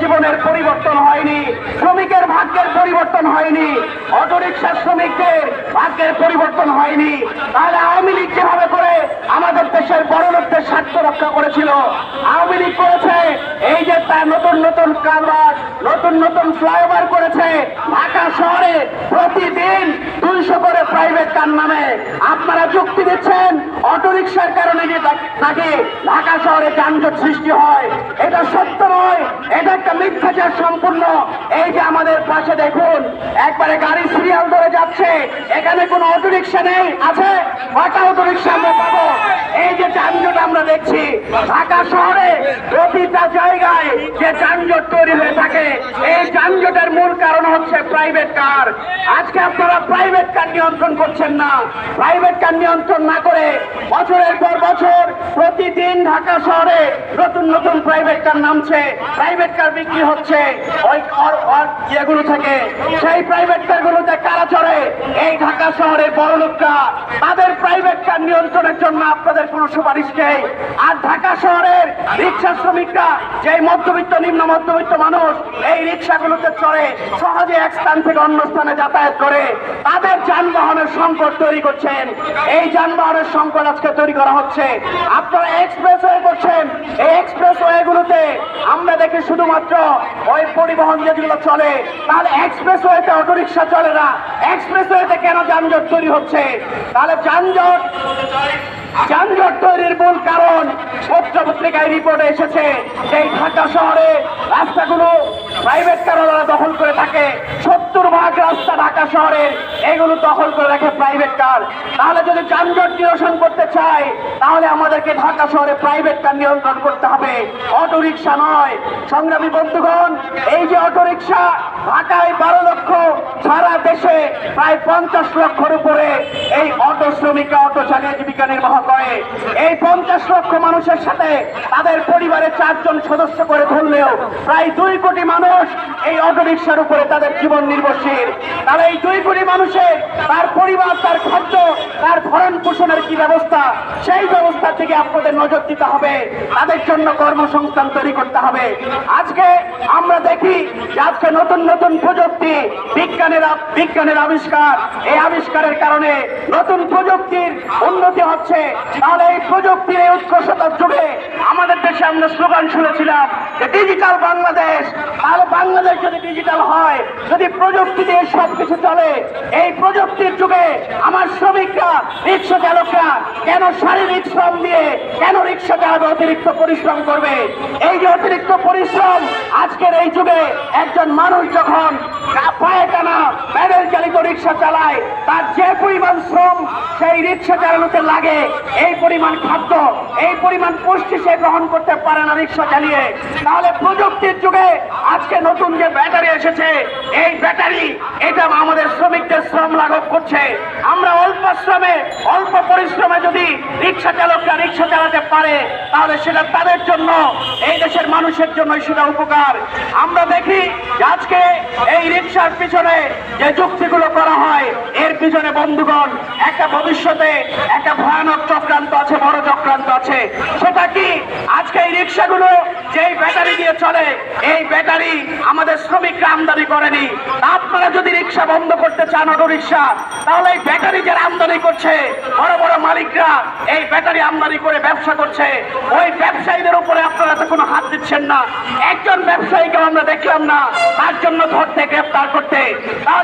জীবনের পরিবর্তন হয়নি, শ্রমিকের ভাগ্যের পরিবর্তন হয়নি অটোরিকশা শ্রমিকদের ভাগ্যের পরিবর্তন হয়নি। তাহলে আওয়ামী লীগ যেভাবে করে আমাদের দেশের বড় লোকদের স্বার্থ রক্ষা করেছিল, আওয়ামী লীগ করেছে, এই যে তার নতুন নতুন কারবার, নতুন নতুন ফ্লাইওভার করেছে, ঢাকা শহরে প্রতিদিন দুইশো করে প্রাইভেট কার নামে। আপনারা যুক্তি দিচ্ছেন, অটোরিকশার কারণে যে নাকি ঢাকা শহরে যানজট সৃষ্টি হয়, এটা সত্য একটা সম্পূর্ণ। এই যে আমাদের পাশে দেখুন, একবারে গাড়ি সিরিয়াল ধরে যাচ্ছে। এখানে কোনো অটোরিকশা নেই। আছে? কটা অটোরিকশা আমরা পাবো? এই যে যানজট আমরা দেখছি, ঢাকা শহরে প্রতিটা জায়গায় তৈরি হয়ে থাকে। এই যানজটের মূল কারণ হচ্ছে প্রাইভেট কার আজকে আপনারা প্রাইভেট কার নিয়ন্ত্রণ করছেন না। প্রাইভেট কার নিয়ন্ত্রণ না করে বছরের পর বছর প্রতিদিন ঢাকা শহরে নতুন নতুন প্রাইভেট কার নামছে। প্রাইভেট কার বিক্রি হচ্ছে। ওই ইয়েগুলো থেকে। সেই প্রাইভেট কার গুলোতে কারা চড়ে? এই ঢাকা শহরের বড় লোকরা তাদের প্রাইভেট নিয়ন্ত্রণের জন্য আপনাদের কোনো সুপারিশ নেই। আর ঢাকা শহরের রিক্সা শ্রমিকরা যে মধ্যবিত্ত, নিম্ন মধ্যবিত্ত মানুষ, এই রিক্সাগুলোতে চড়ে সহজে এক স্থান থেকে অন্য স্থানে যাতায়াত করে, তাদের যানবাহনের সংকট তৈরি করছেন। এই যানবাহনের সংকট আজকে তৈরি করা হচ্ছে। আপনারা এক্সপ্রেস ওয়ে করছেন। এই এক্সপ্রেস ওয়ে গুলোতে আমরা দেখি শুধুমাত্র ওই পরিবহন যেগুলো চলে, তাহলে এক্সপ্রেস ওয়েতে অটোরিকশা চলে না। এক্সপ্রেস ওয়েতে কেন যানজট তৈরি হচ্ছে? তাহলে যানজট যানজট তৈরির মূল কারণ পত্র পত্রিকায় রিপোর্টে এসেছে এই ঢাকা শহরে রাস্তাগুলো প্রাইভেট কারণরা দখল করে থাকে। সত্তর ভাগ রাস্তা ঢাকা শহরের, এগুলো দখল করে রাখে প্রাইভেট কার তাহলে যদি যানজট নিরসন করতে চাই তাহলে আমাদেরকে ঢাকা শহরে প্রাইভেট কার নিয়ন্ত্রণ করতে হবে। অটো রিক্সা নয়। সংগ্রামী বন্ধুগণ, এই যে অটো রিক্সা ঢাকায় বারো লক্ষ, সারা দেশে প্রায় পঞ্চাশ লক্ষর উপরে এই অটো শ্রমিকরা অটো চালিয়ে জীবিকা নির্বাহ করে। এই পঞ্চাশ লক্ষ মানুষের সাথে তাদের পরিবারের চারজন সদস্য করে ধরলেও প্রায় দুই কোটি মানুষ এই অটো রিক্সার উপরে তাদের জীবন নির্ভরশীল। তাহলে এই দুই কোটি মানুষের তার পরিবার, তার খাদ্য, তার ভরণ পোষণের কি ব্যবস্থা? থেকে আপনাদের নজর দিতে হবে। তাদের জন্য কর্মসংস্থান তৈরি করতে হবে। আজকে আমরা দেখি আজকে নতুন নতুন প্রযুক্তি বিজ্ঞানের বিজ্ঞানের আবিষ্কার। এই আবিষ্কারের কারণে নতুন প্রযুক্তির উন্নতি হচ্ছে। তাহলে এই প্রযুক্তির এই উৎকর্ষতার যুগে আমাদের দেশে আমরা স্লোগান শুনেছিলাম যে ডিজিটাল বাংলাদেশ। তাহলে বাংলাদেশ যদি ডিজিটাল হয়, যদি প্রযুক্তি দিয়ে সব কিছু চলে, এই প্রযুক্তির যুগে আমার শ্রমিকরা, রিক্সা চালকরা কেন শারীরিক শ্রম দিয়ে কেন রিক্সা চালাবে অতিরিক্ত পরিশ্রম করবে? এই যে অতিরিক্ত পরিশ্রম, আজকের এই যুগে একজন মানুষ যখন পায়ে টানা প্যাডেল চালিত রিক্সা চালায়, তার যে পরিমাণ শ্রম সেই রিক্সা চালানোতে লাগে এই পরিমাণ খাদ্য, এই পরিমাণ পুষ্টি সে গ্রহণ করতে পারে না রিক্সা চালিয়ে। তাহলে প্রযুক্তির যুগে আজকে নতুন যে ব্যাটারি এসেছে, এই ব্যাটারি, এটা আমাদের শ্রমিকদের শ্রম লাঘব করছে। আমরা অল্প শ্রমে, অল্প পরিশ্রমে যদি রিক্সা চালকরা রিক্সা চালাতে পারে, তাহলে সেটা তাদের জন্য, এই দেশের মানুষের জন্য সেটা উপকার। আমরা দেখি আজকে এই রিক্সার পিছনে যে যুক্তিগুলো করা হয়, এর পিছনে বন্ধুগণ, একটা ভবিষ্যতে একটা ভয়ানক চক্রান্ত আছে, বড় চক্রান্ত আছে। সেটা কি? আজকে এই রিক্সাগুলো যেই ব্যাটারি দিয়ে চলে, এই ব্যাটারি আমাদের শ্রমিকরা আমদানি করেনি। আপনারা যদি রিক্সা বন্ধ করতে চান, অটো রিক্সা, তাহলে এই ব্যাটারি যারা আমদানি করছে, বড় বড় মালিকরা এই ব্যাটারি আমদানি করে ব্যবসা করছে। ওই ব্যবসায়ীদের উপরে আপনারা তো কোনো হাত দিচ্ছেন না। একজন ব্যবসায়ীকে আমরা দেখলাম না, তার জন্য ধরতে, গ্রেপ্তার করতে। তাহলে